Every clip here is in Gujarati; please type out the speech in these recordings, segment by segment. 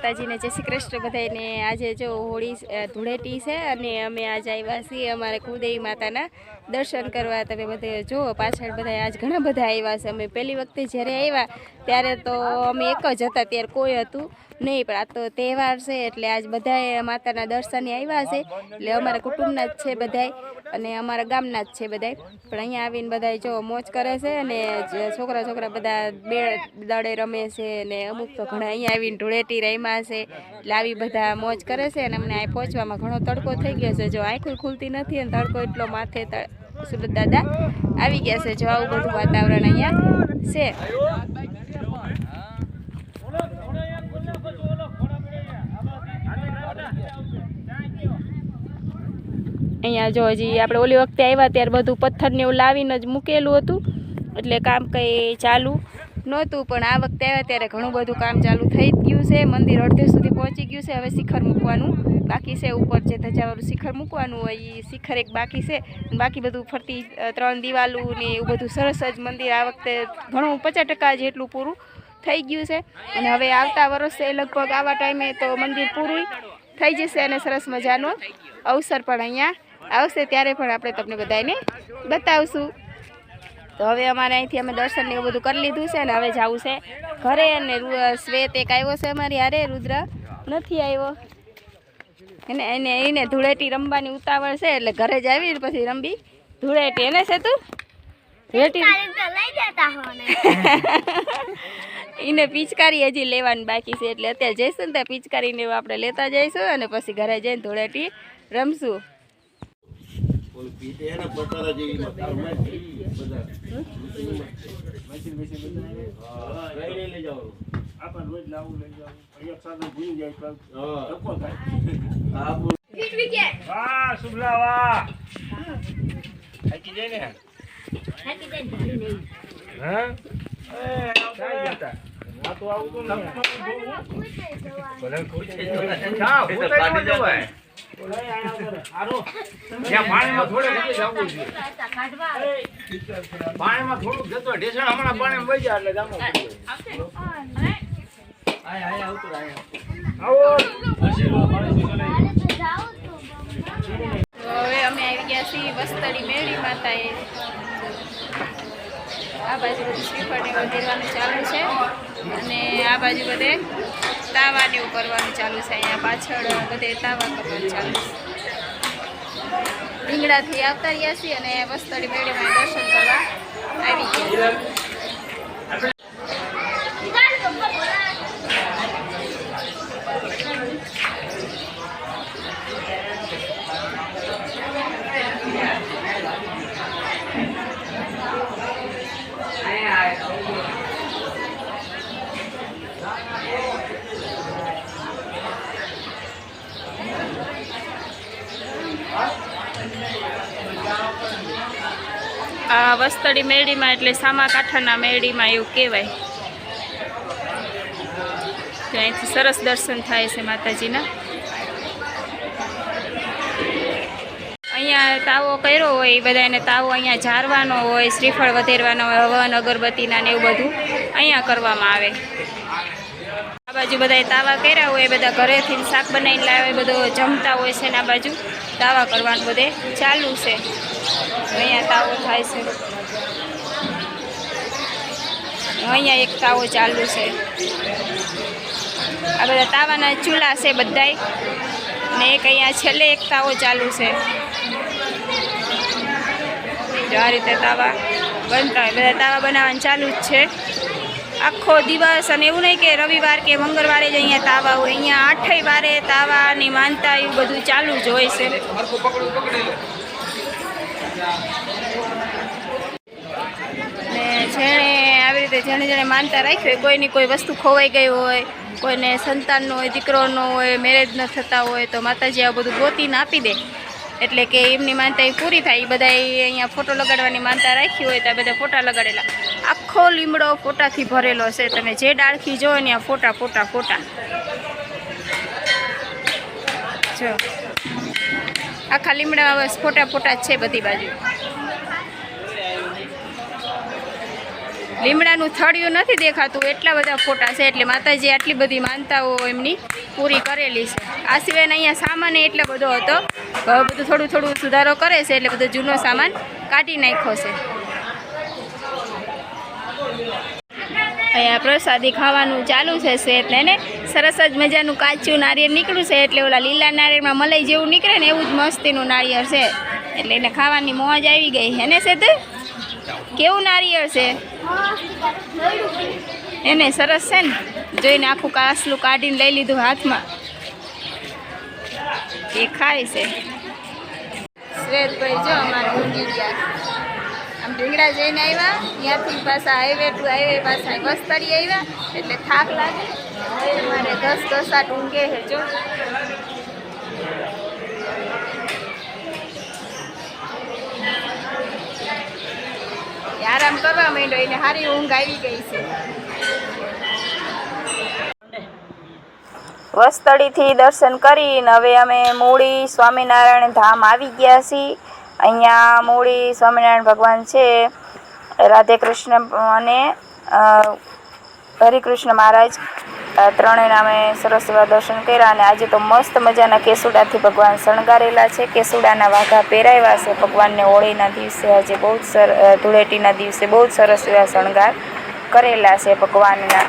માતાજીને જય શ્રી કૃષ્ણ બધાને આજે જો હોળી ધૂળેટી છે અને અમે આજે આવ્યા છીએ અમારે કુલદેવી માતાના દર્શન કરવા તમે બધે જુઓ, પાછળ બધા આજ ઘણા બધા આવ્યા છે. અમે પહેલી વખતે જ્યારે આવ્યા ત્યારે તો અમે એક જ હતા, ત્યારે કોઈ હતું નહીં, પણ આ તો તહેવાર છે, એટલે આજ બધાએ માતાના દર્શને આવ્યા છે. એટલે અમારા કુટુંબના જ છે બધાય, અને અમારા ગામના જ છે બધાય. પણ અહીંયા આવીને બધાય જો મોજ કરે છે, અને છોકરા છોકરા બધા બે દડે રમે છે, અને અમુક તો ઘણા અહીંયા આવીને ધૂળેટી રમ્યા છે. એટલે આવી બધા મોજ કરે છે, અને અમને અહીં પહોંચવામાં ઘણો તડકો થઈ ગયો છે. જો આંખું ખુલતી નથી અને તડકો એટલો માથે સુરત દાદા, આવી ગયા છે જો બધું વાતાવરણ અહીંયા. છે. અહીંયા જો હજી આપણે ઓલી વખતે આવ્યા ત્યારે બધું પથ્થરને એવું લાવીને જ મૂકેલું હતું. એટલે કામ કંઈ ચાલુ નહોતું, પણ આ વખતે આવ્યા ત્યારે ઘણું બધું કામ ચાલુ થઈ છે, મંદિર અડધે સુધી પહોંચી ગયું છે, હવે શિખર મૂકવાનું બાકી છે, ઉપર જે ધજાવાળું શિખર મૂકવાનું હોય એ શિખર એક બાકી છે. બાકી બધું ફરતી ત્રણ દિવાલું ને એવું બધું સરસ જ મંદિર આ વખતે ઘણું પચાસ જેટલું પૂરું થઈ ગયું છે. અને હવે આવતા વર્ષે લગભગ આવા ટાઈમે તો મંદિર પૂરું થઈ જશે અને સરસ મજાનો અવસર પણ અહીંયા આવશે. ત્યારે પણ આપણે તમને બધાને બતાવશું. તો હવે અમારે અહીંથી અમે દર્શન ને એવું બધું કરી લીધું છે ને હવે જવું છે ઘરે અને શ્વેત એક આવ્યો છે અમારી હારે રુદ્ર નથી આવ્યો. એને એને એને ધૂળેટી રમવાની ઉતાવળ છે એટલે ઘરે જ આવી પછી રમવી. ધૂળેટી એને છે તું? ધૂળેટી એને પિચકારી હજી લેવાની બાકી છે એટલે અત્યારે જઈશું ને ત્યાં પિચકારીને એવું આપણે લેતા જઈશું અને પછી ઘરે જઈને ધૂળેટી રમશું. ઓલું પીતે હે ને પટારા જેવી મકાનમાં બધા. લઈ લઈ જવાનું? આપણે રોજ લાવું લઈ જાવું એક સાથે ભૂલી જાય ધક્કો થાય વાહ શુભલા વાહ થાકી જાય ને હા એ આવતા આ તો આવું તો ભલે ખુશ થઈ. જાઓ. જવાય. પાણીમાં ઢેસણ પાણીમાં વહી એટલે તો હવે અમે આવી ગયા છીએ વસ્તડી મેળી માતાએ. આ બાજુ બધું શ્રીફળ ને ચાલુ છે. અને આ બાજુ બધે તાવા ને એવું કરવાનું ચાલુ છે. અહીંયા પાછળ બધે તાવા કરવાનું ચાલુ છે. રીંગણાથી આવતા રહ્યા છીએ અને વસ્તળી મેળીમાં દર્શન કરવા આવી ગયા. આ વસ્તડી મેળીમાં એટલે સામાકાંઠાના મેળીમાં એવું કહેવાય. અહીંથી સરસ દર્શન થાય છે માતાજીના. અહીંયા તાવો કર્યો હોય, એ બધાને તાવો અહીંયા ઝારવાનો હોય, શ્રીફળ વધેરવાનો હોય, હવન, અગરબત્તીના ને એવું બધું અહીંયા કરવામાં આવે. આ બાજુ બધા તાવા કર્યા હોય બધા ઘરેથી શાક બનાવીને લાવે, બધો જમતા હોય છે ને આ બાજુ. તાવા કરવાનું બધે ચાલુ છે. અહીંયા તાવો થાય છે. અહીંયા એક તાવો ચાલુ છે. આ બધા તાવાના ચૂલા છે બધાય. ને એક અહીંયા છેલ્લે એક તાવો ચાલુ છે. જો આ રીતે તાવા બનતા હોય. બધા તાવા બનાવવાનું ચાલુ જ છે. આખો દિવસ અને એવું નહીં કે રવિવાર કે મંગળવારે જ અહીંયા તાવા હોય. અહીંયા આઠેય વારે તાવાની માનતા એવું બધું ચાલુ જ હોય છે. ને જેણે આવી રીતે જેણે જેણે માનતા રાખી હોય, કોઈની કોઈ વસ્તુ ખોવાઈ ગઈ હોય, કોઈને સંતાનનો હોય, દીકરોનો હોય મેરેજ ન થતા હોય, તો માતાજી આ બધું ગોતીને આપી દે. એટલે કે એમની માનતા એ પૂરી થાય. એ બધા અહીંયા ફોટો લગાડવાની માનતા રાખી હોય તો આ બધા ફોટા લગાડેલા. આખો લીમડો ફોટાથી ભરેલો છે. તમે જે ડાળખી જોવો ને ફોટા ફોટા ફોટા. જો. આખા લીમડા ફોટા ફોટા છે બધી બાજુ. લીમડાનું થળિયું નથી દેખાતું, એટલા બધા ફોટા છે, એટલે માતાજી આટલી બધી માનતાઓ એમની પૂરી કરેલી છે. આ સિવાયના અહીંયા સામાન એટલો બધો હતો, હવે બધું થોડું થોડું સુધારો કરે છે, એટલે બધો જૂનો સામાન કાઢી નાખ્યો છે. અહીંયા પ્રસાદી ખાવાનું ચાલુ છે સેટ ને સરસ જ મજાનું કાચું નારિયેળ નીકળ્યું છે એટલે ઓલા લીલા નારિયેળમાં મલાઈ જેવું નીકળે ને એવું જ મસ્તીનું નારિયેળ છે. એટલે એને ખાવાની મોજ આવી ગઈ. હે ને સેતુ? કેવું નારિયેળ છે? એને સરસ છે ને? જોઈને આખું કાસલું કાઢીને લઈ લીધું હાથમાં. એ ખાય છે. શ્વેતભાઈ, જો અમારે ઊંઘી ગયા. ઢીંગડા જઈને આવ્યા. ત્યાંથી પાછા હાઈવે ટુ હાઈવે પાછા બસ તરી આવ્યા. એટલે થાક લાગે. મારે દસ દસા ઊંઘે છે આરામ કરવા માંડ્યો, એને સારી ઊંઘ આવી ગઈ છે. વસ્તળીથી દર્શન કરીને હવે અમે મૂળી સ્વામિનારાયણ ધામ આવી ગયા છીએ. અહીંયા મૂળી સ્વામિનારાયણ ભગવાન છે, રાધે કૃષ્ણ અને હરિકૃષ્ણ મહારાજ ત્રણેય નામે સરસ એવા દર્શન કર્યા અને આજે તો મસ્ત મજાના કેસુડાથી ભગવાન શણગારેલા છે. કેસુડાના વાઘા પહેરાવ્યા છે, ભગવાનને હોળીના દિવસે આજે બહુ જ સર ધૂળેટીના દિવસે બહુ જ સરસ એવા શણગાર કરેલા છે ભગવાનના.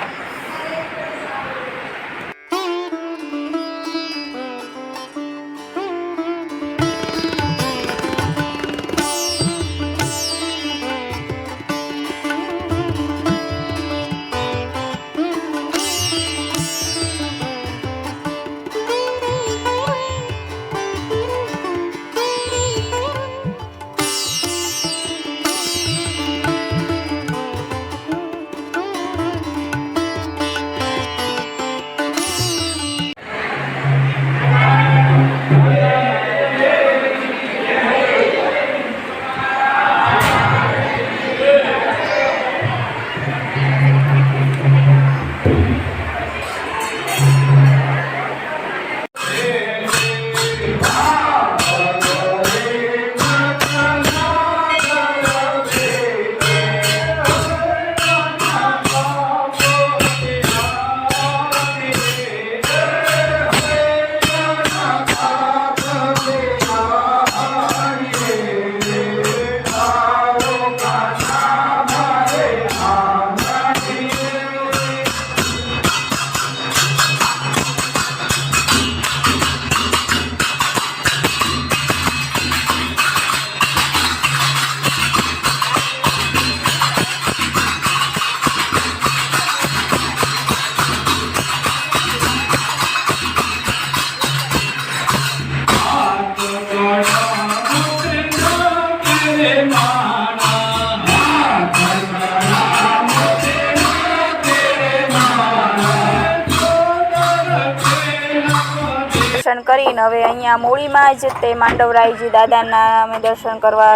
કરીને હવે અહીંયા મૂળીમાં જ તે માંડવરાયજી દાદાના અમે દર્શન કરવા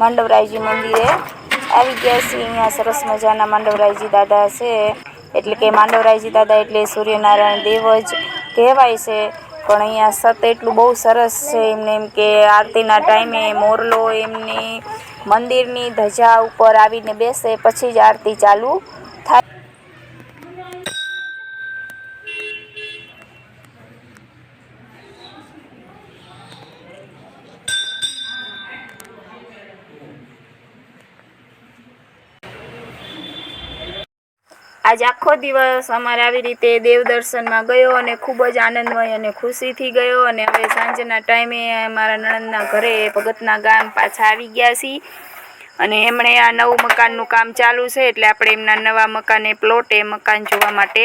માંડવરાયજી મંદિરે આવી ગયા છીએ. અહીંયા સરસ મજાના માંડવરાયજી દાદા છે. એટલે કે માંડવરાયજી દાદા એટલે સૂર્યનારાયણ દેવ જ કહેવાય છે. પણ અહીંયા સત એટલું બહુ સરસ છે એમને એમ કે આરતીના ટાઈમે મોરલો એમની મંદિરની ધજા ઉપર આવીને બેસે, પછી જ આરતી ચાલુ થાય આજ આખો દિવસ અમારે આવી રીતે દેવ દર્શનમાં ગયો અને ખૂબ જ આનંદમય અને ખુશીથી ગયો અને હવે સાંજના ટાઈમે મારા નણંદના ઘરે ભગતના ગામ પાછા આવી ગયા છીએ. અને એમણે આ નવું મકાનનું કામ ચાલુ છે એટલે આપણે એમના નવા મકાને પ્લોટે મકાન જોવા માટે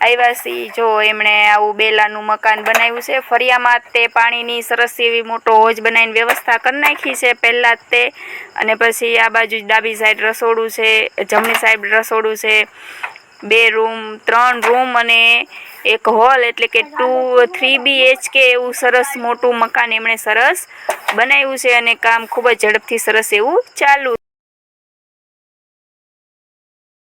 આવ્યા છીએ જો એમણે આવું બેલાનું મકાન બનાવ્યું છે, ફરિયામાં તે પાણીની સરસ એવી મોટો હોજ બનાવીને વ્યવસ્થા કરી નાખી છે. પહેલાં જ તે અને પછી આ બાજુ ડાબી સાઈડ રસોડું છે, જમણી સાઈડ રસોડું છે. બે રૂમ, ત્રણ રૂમ અને એક હોલ એટલે કે two, three B H K એવું સરસ મોટું મકાન એમણે સરસ બનાવ્યું છે અને કામ ખૂબ જ ઝડપથી સરસ એવું ચાલુ